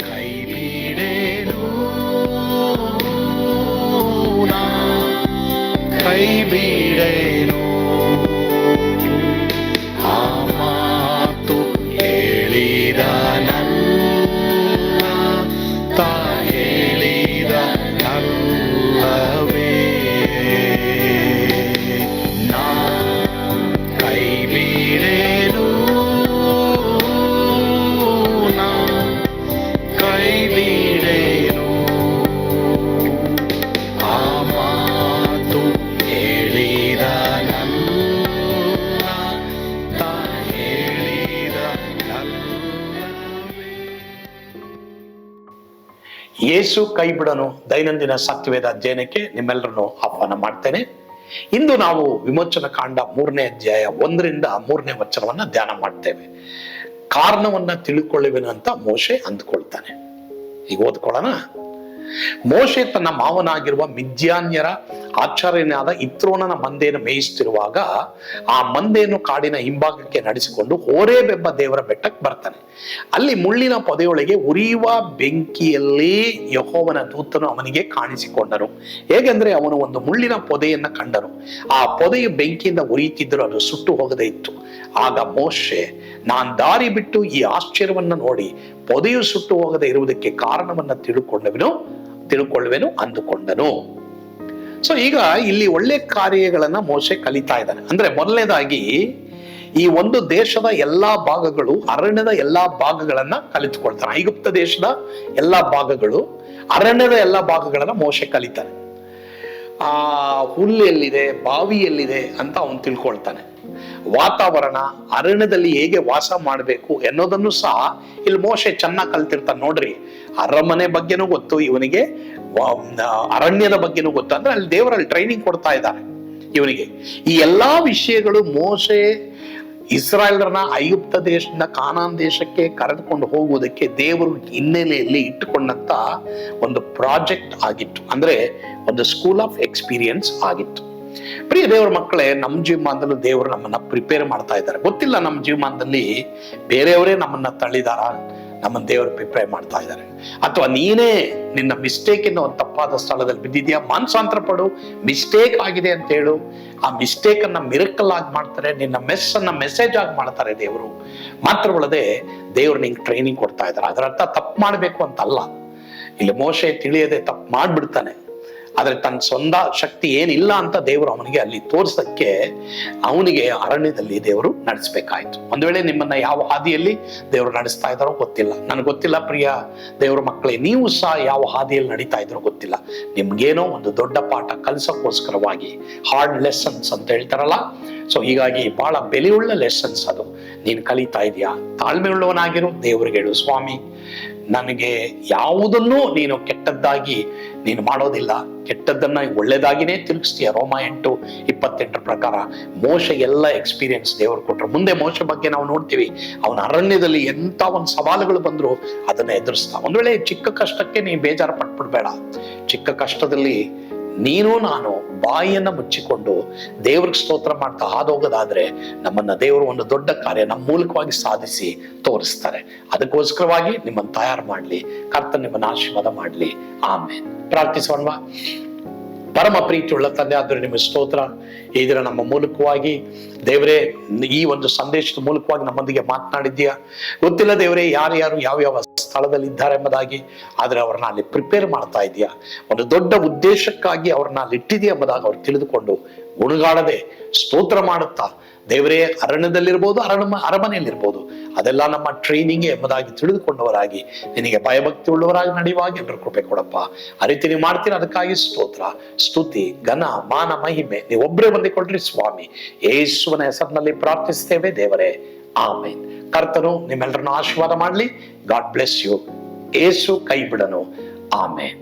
ಕೈ ಬಿಡೇನು ಯೇಸು ಕೈ ಬಿಡನು ದೈನಂದಿನ ಸತ್ಯವೇದ ಅಧ್ಯಯನಕ್ಕೆ ನಿಮ್ಮೆಲ್ಲರನ್ನು ಆಹ್ವಾನ ಮಾಡ್ತೇನೆ. ಇಂದು ನಾವು ವಿಮೋಚನ ಕಾಂಡ ಮೂರನೇ ಅಧ್ಯಾಯ ಒಂದರಿಂದ ಮೂರನೇ ವಚನವನ್ನ ಧ್ಯಾನ ಮಾಡ್ತೇವೆ. ಕಾರಣವನ್ನ ತಿಳ್ಕೊಳ್ಳುವೆನು ಅಂತ ಮೋಶೆ ಅಂದ್ಕೊಳ್ತಾನೆ. ಈಗ ಓದ್ಕೊಳ್ಳೋಣ. ಮೋಶೆ ತನ್ನ ಮಾವನಾಗಿರುವ ಮಿದ್ಯಾನ್ಯರ ಆಚಾರ್ಯನಾದ ಇತ್ರೋನನ ಮಂದೆಯನ್ನು ಮೇಯಿಸುತ್ತಿರುವಾಗ ಆ ಮಂದೆಯನ್ನು ಕಾಡಿನ ಹಿಂಭಾಗಕ್ಕೆ ನಡೆಸಿಕೊಂಡು ಹೋರೇಬೆಂಬ ದೇವರ ಬೆಟ್ಟಕ್ಕೆ ಬರ್ತಾನೆ. ಅಲ್ಲಿ ಮುಳ್ಳಿನ ಪೊದೆಯೊಳಗೆ ಉರಿಯುವ ಬೆಂಕಿಯಲ್ಲಿ ಯಹೋವನ ದೂತನು ಅವನಿಗೆ ಕಾಣಿಸಿಕೊಂಡನು. ಹೇಗೆಂದ್ರೆ ಅವನು ಒಂದು ಮುಳ್ಳಿನ ಪೊದೆಯನ್ನ ಕಂಡನು. ಆ ಪೊದೆಯು ಬೆಂಕಿಯಿಂದ ಉರಿಯುತ್ತಿದ್ದರೂ ಅದು ಸುಟ್ಟು ಹೋಗದೇ ಇತ್ತು. ಆಗ ಮೋಶೆ, ನಾನ್ ದಾರಿ ಬಿಟ್ಟು ಈ ಆಶ್ಚರ್ಯವನ್ನು ನೋಡಿ, ಪೊದೆಯು ಸುಟ್ಟು ಹೋಗದೆ ಇರುವುದಕ್ಕೆ ಕಾರಣವನ್ನ ತಿಳ್ಕೊಂಡವನು? ತಿಳ್ಕೊಳ್ಳುವೆನು ಅಂದುಕೊಂಡನು. ಸೊ ಈಗ ಇಲ್ಲಿ ಒಳ್ಳೆ ಕಾರ್ಯಗಳನ್ನ ಮೋಶೆ ಕಲಿತಾ ಇದ್ದಾನೆ. ಅಂದ್ರೆ ಮೊದಲನೇದಾಗಿ ಈ ಒಂದು ದೇಶದ ಎಲ್ಲಾ ಭಾಗಗಳು, ಅರಣ್ಯದ ಎಲ್ಲಾ ಭಾಗಗಳನ್ನ ಕಲಿತುಕೊಳ್ತಾನೆ. ಐಗುಪ್ತ ದೇಶದ ಎಲ್ಲಾ ಭಾಗಗಳು, ಅರಣ್ಯದ ಎಲ್ಲಾ ಭಾಗಗಳನ್ನ ಮೋಶೆ ಕಲಿತಾನೆ. ಆ ಹುಲ್ಲೆಲ್ಲಿದೆ, ಬಾವಿಯಲ್ಲಿದೆ ಅಂತ ಅವನು ತಿಳ್ಕೊಳ್ತಾನೆ. ವಾತಾವರಣ ಅರಣ್ಯದಲ್ಲಿ ಹೇಗೆ ವಾಸ ಮಾಡಬೇಕು ಎನ್ನೋದನ್ನು ಸಹ ಇಲ್ಲಿ ಮೋಶೆ ಚೆನ್ನಾಗಿ ಕಲ್ತಿರ್ತಾನೆ ನೋಡ್ರಿ. ಅರಮನೆ ಬಗ್ಗೆನೂ ಗೊತ್ತು, ಇವನಿಗೆ ಅರಣ್ಯದ ಬಗ್ಗೆನೂ ಗೊತ್ತು. ಅಂದ್ರೆ ಅಲ್ಲಿ ದೇವರಲ್ಲಿ ಟ್ರೈನಿಂಗ್ ಕೊಡ್ತಾ ಇದ್ದಾರೆ ಇವನಿಗೆ. ಈ ಎಲ್ಲಾ ವಿಷಯಗಳು ಮೋಶೆ ಇಸ್ರಾಯೇಲರನ್ನ ಐಗುಪ್ತ ದೇಶದಿಂದ ಕಾನಾನ್ ದೇಶಕ್ಕೆ ಕರೆದುಕೊಂಡು ಹೋಗುವುದಕ್ಕೆ ದೇವರು ಹಿನ್ನೆಲೆಯಲ್ಲಿ ಇಟ್ಟುಕೊಂಡಂತ ಒಂದು ಪ್ರಾಜೆಕ್ಟ್ ಆಗಿತ್ತು. ಅಂದ್ರೆ ಒಂದು ಸ್ಕೂಲ್ ಆಫ್ ಎಕ್ಸ್ಪೀರಿಯನ್ಸ್ ಆಗಿತ್ತು. ಪ್ರಿಯ ದೇವರ ಮಕ್ಕಳೇ ನಮ್ಮ ಜೀವಮಾನದಲ್ಲೂ ದೇವರು ನಮ್ಮನ್ನ ಪ್ರಿಪೇರ್ ಮಾಡ್ತಾ ಇದ್ದಾರೆ. ಗೊತ್ತಿಲ್ಲ ನಮ್ಮ ಜೀವಮಾನದಲ್ಲಿ ಬೇರೆಯವರೇ ನಮ್ಮನ್ನ ತಳ್ಳಿದಾರ? ನಮ್ಮನ್ನ ದೇವರು ಪ್ರಿಪೇರ್ ಮಾಡ್ತಾ ಇದ್ದಾರೆ. ಅಥವಾ ನೀನೇ ನಿನ್ನ ಮಿಸ್ಟೇಕ್ ಒಂದು ತಪ್ಪಾದ ಸ್ಥಳದಲ್ಲಿ ಬಿದ್ದಿದ್ಯಾ? ಮಾನಸಾಂತರ ಪಡು ಮಿಸ್ಟೇಕ್ ಆಗಿದೆ ಅಂತ ಹೇಳು. ಆ ಮಿಸ್ಟೇಕ್ ಅನ್ನ ಮಿರಕಲ್ ಆಗಿ ಮಾಡ್ತಾರೆ, ನಿನ್ನ ಮೆಸ್ ಅನ್ನ ಮೆಸೇಜ್ ಆಗಿ ಮಾಡ್ತಾರೆ ದೇವರು. ಮಾತ್ರವಲ್ಲದೆ ದೇವರು ನಿಂಗೆ ಟ್ರೈನಿಂಗ್ ಕೊಡ್ತಾ ಇದ್ದಾರೆ. ಅದರ ಅರ್ಥ ತಪ್ಪು ಮಾಡಬೇಕು ಅಂತ ಅಲ್ಲ ಇಲ್ಲಿ ಮೋಶೆ ತಿಳಿಯದೆ ತಪ್ಪು ಮಾಡ್ಬಿಡ್ತಾನೆ. ಆದ್ರೆ ತನ್ನ ಸ್ವಂತ ಶಕ್ತಿ ಏನಿಲ್ಲ ಅಂತ ದೇವರು ಅವನಿಗೆ ಅಲ್ಲಿ ತೋರ್ಸಕ್ಕೆ ಅವನಿಗೆ ಅರಣ್ಯದಲ್ಲಿ ದೇವರು ನಡೆಸಬೇಕಾಯ್ತು. ಒಂದು ವೇಳೆ ನಿಮ್ಮನ್ನ ಯಾವ ಹಾದಿಯಲ್ಲಿ ದೇವರು ನಡೆಸ್ತಾ ಇದ್ದಾರೋ ಗೊತ್ತಿಲ್ಲ. ನನಗೆ ಗೊತ್ತಿಲ್ಲ ಪ್ರಿಯ ದೇವರ ಮಕ್ಕಳೇ, ನೀವು ಸಹ ಯಾವ ಹಾದಿಯಲ್ಲಿ ನಡೀತಾ ಇದ್ರೋ ಗೊತ್ತಿಲ್ಲ. ನಿಮ್ಗೇನೋ ಒಂದು ದೊಡ್ಡ ಪಾಠ ಕಲಿಸೋಕ್ಕೋಸ್ಕರವಾಗಿ ಹಾರ್ಡ್ ಲೆಸನ್ಸ್ ಅಂತ ಹೇಳ್ತಾರಲ್ಲ? ಸೊ ಹೀಗಾಗಿ ಬಹಳ ಬೆಲೆಯುಳ್ಳ ಲೆಸನ್ಸ್ ಅದು. ನೀನು ಕಲಿತಾ ಇದೆಯಾ? ತಾಳ್ಮೆ ಉಳ್ಳವನಾಗಿರು ದೇವರಿಗೆ ಹೇಳು ಸ್ವಾಮಿ ನನಗೆ ಯಾವುದನ್ನು ನೀನು ಕೆಟ್ಟದ್ದಾಗಿ ನೀನು ಮಾಡೋದಿಲ್ಲ. ಕೆಟ್ಟದ್ದನ್ನ ಒಳ್ಳೇದಾಗಿನೇ ತಿರುಗಿಸ್ತೀಯ. ರೋಮ ಎಂಟು ಇಪ್ಪತ್ತೆಂಟರ ಪ್ರಕಾರ ಮೋಶ ಎಲ್ಲ ಎಕ್ಸ್ಪೀರಿಯನ್ಸ್ ದೇವರು ಕೊಟ್ಟರು ಮುಂದೆ ಮೋಶ ಬಗ್ಗೆ ನಾವು ನೋಡ್ತೀವಿ. ಅವನ ಅರಣ್ಯದಲ್ಲಿ ಎಂತ ಒಂದು ಸವಾಲುಗಳು ಬಂದ್ರು ಅದನ್ನ ಎದುರಿಸ್ತಾ. ಒಂದ್ ವೇಳೆ ಚಿಕ್ಕ ಕಷ್ಟಕ್ಕೆ ನೀನು ಬೇಜಾರು ಪಟ್ಬಿಡ್ಬೇಡ. ಚಿಕ್ಕ ಕಷ್ಟದಲ್ಲಿ ನೀನು ನಾನು ಬಾಯಿಯನ್ನ ಮುಚ್ಚಿಕೊಂಡು ದೇವ್ರಿಗೆ ಸ್ತೋತ್ರ ಮಾಡ್ತಾ ಹಾದೋಗೋದಾದ್ರೆ ನಮ್ಮನ್ನ ದೇವರು ಒಂದು ದೊಡ್ಡ ಕಾರ್ಯ ನಮ್ಮ ಮೂಲಕವಾಗಿ ಸಾಧಿಸಿ ತೋರಿಸ್ತಾರೆ. ಅದಕ್ಕೋಸ್ಕರವಾಗಿ ನಿಮ್ಮನ್ನು ತಯಾರು ಮಾಡ್ಲಿ ಕರ್ತ ನಿಮ್ಮನ್ನ ಆಶೀರ್ವಾದ ಮಾಡ್ಲಿ. ಆಮೇಲೆ ಪ್ರಾರ್ಥಿಸೋಣವಾ? ಪರಮ ಪ್ರೀತಿಯುಳ್ಳ ತಂದೆ ಆದ್ರೆ ನಿಮಗೆ ಸ್ತೋತ್ರ. ಇದರ ನಮ್ಮ ಮೂಲಕವಾಗಿ ದೇವರೇ, ಈ ಒಂದು ಸಂದೇಶದ ಮೂಲಕವಾಗಿ ನಮ್ಮೊಂದಿಗೆ ಮಾತನಾಡಿದ್ಯಾ ಗೊತ್ತಿಲ್ಲ ದೇವರೇ ಯಾರ್ಯಾರು ಯಾವ ಯಾವ ಸ್ಥಳದಲ್ಲಿ ಇದ್ದಾರೆ ಎಂಬುದಾಗಿ, ಆದ್ರೆ ಅವ್ರನ್ನ ಅಲ್ಲಿ ಪ್ರಿಪೇರ್ ಮಾಡ್ತಾ ಇದೆಯಾ. ಒಂದು ದೊಡ್ಡ ಉದ್ದೇಶಕ್ಕಾಗಿ ಅವ್ರನ್ನ ಅಲ್ಲಿ ಇಟ್ಟಿದೆಯಾ ಎಂಬುದಾಗಿ ಅವ್ರು ತಿಳಿದುಕೊಂಡು ಗುಣಗಾಡದೆ ಸ್ತೋತ್ರ ಮಾಡುತ್ತಾ ದೇವರೇ, ಅರಣ್ಯದಲ್ಲಿರ್ಬೋದು, ಅರಣ್ಯ, ಅರಮನೆಯಲ್ಲಿರ್ಬೋದು, ಅದೆಲ್ಲ ನಮ್ಮ ಟ್ರೈನಿಂಗ್ ಎಂಬುದಾಗಿ ತಿಳಿದುಕೊಂಡವರಾಗಿ, ನಿನಗೆ ಭಯಭಕ್ತಿ ಉಳ್ಳವರಾಗಿ ನಡೆಯುವಾಗ ಎಲ್ಲರೂ ಕೃಪೆ ಕೊಡಪ್ಪ. ಆ ರೀತಿ ನೀವು ಅದಕ್ಕಾಗಿ ಸ್ತೋತ್ರ. ಸ್ತುತಿ, ಘನ, ಮಾನ, ಮಹಿಮೆ, ನೀವು ಒಬ್ಬರೇ ಬಂದಿಕೊಳ್ರಿ ಸ್ವಾಮಿ. ಯೇಸುವನ ಹೆಸರಿನಲ್ಲಿ ಪ್ರಾರ್ಥಿಸ್ತೇವೆ ದೇವರೇ. ಆಮೇನ್. ಕರ್ತನು, ನಿಮ್ಮೆಲ್ಲರನ್ನು ಆಶೀರ್ವಾದ ಮಾಡಲಿ. God bless you. ಏಸು ಕೈ ಬಿಡನು. ಆಮೇನ್.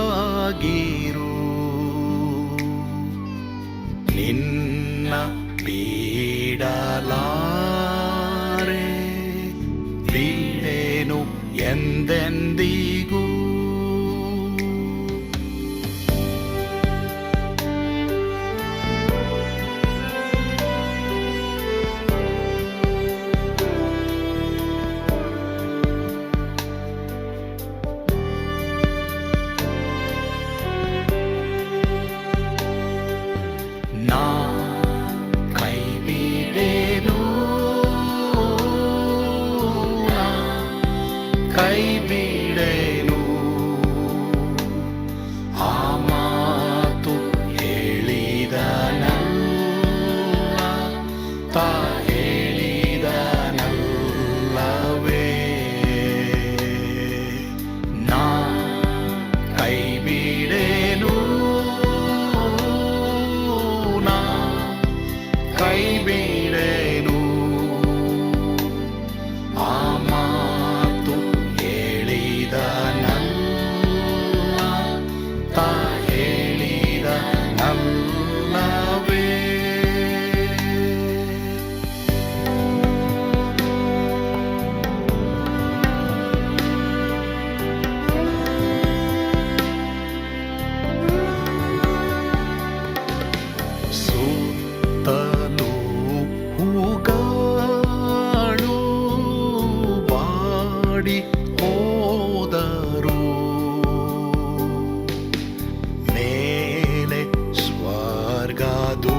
ಆಗಿರು ನಿನ್ನ ಬೇಡಲಾ കൈവിടേ ಬಡಿ ಹೋದರು ಮೇಲೆ ಸ್ವರ್ಗದೋಳು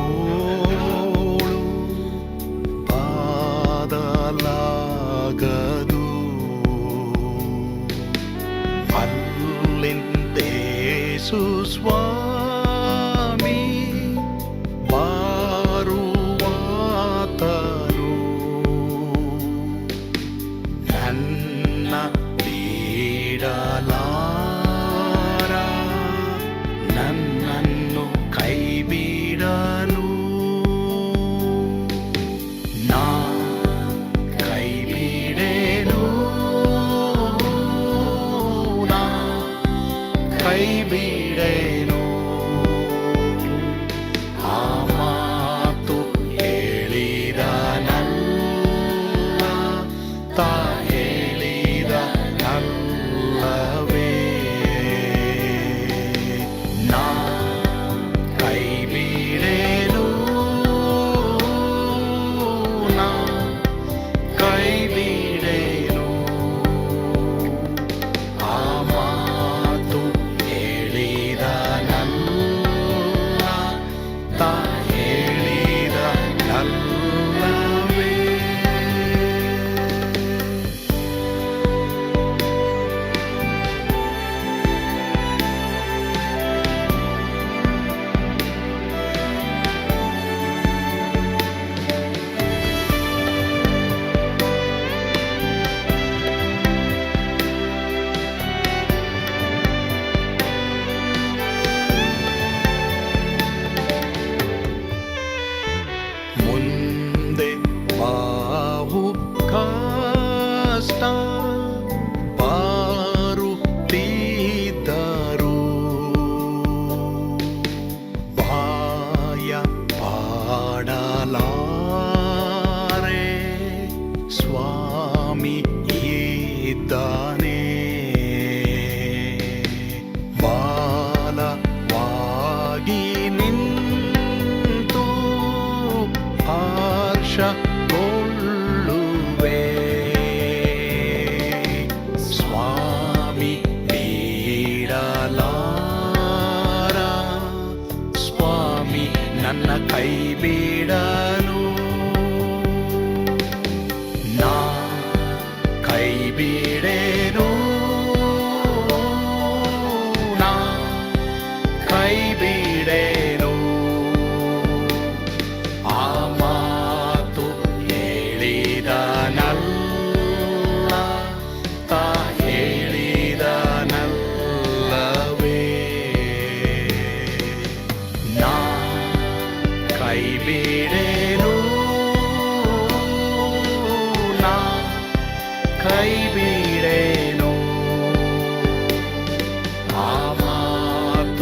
ಪಾದಲಾಗದು ಅಲ್ಲಿಂದೇಸು ಸ್ವಾ Stop. freedom.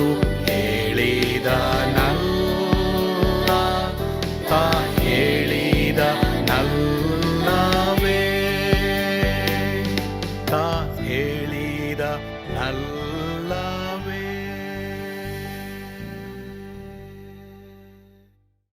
tu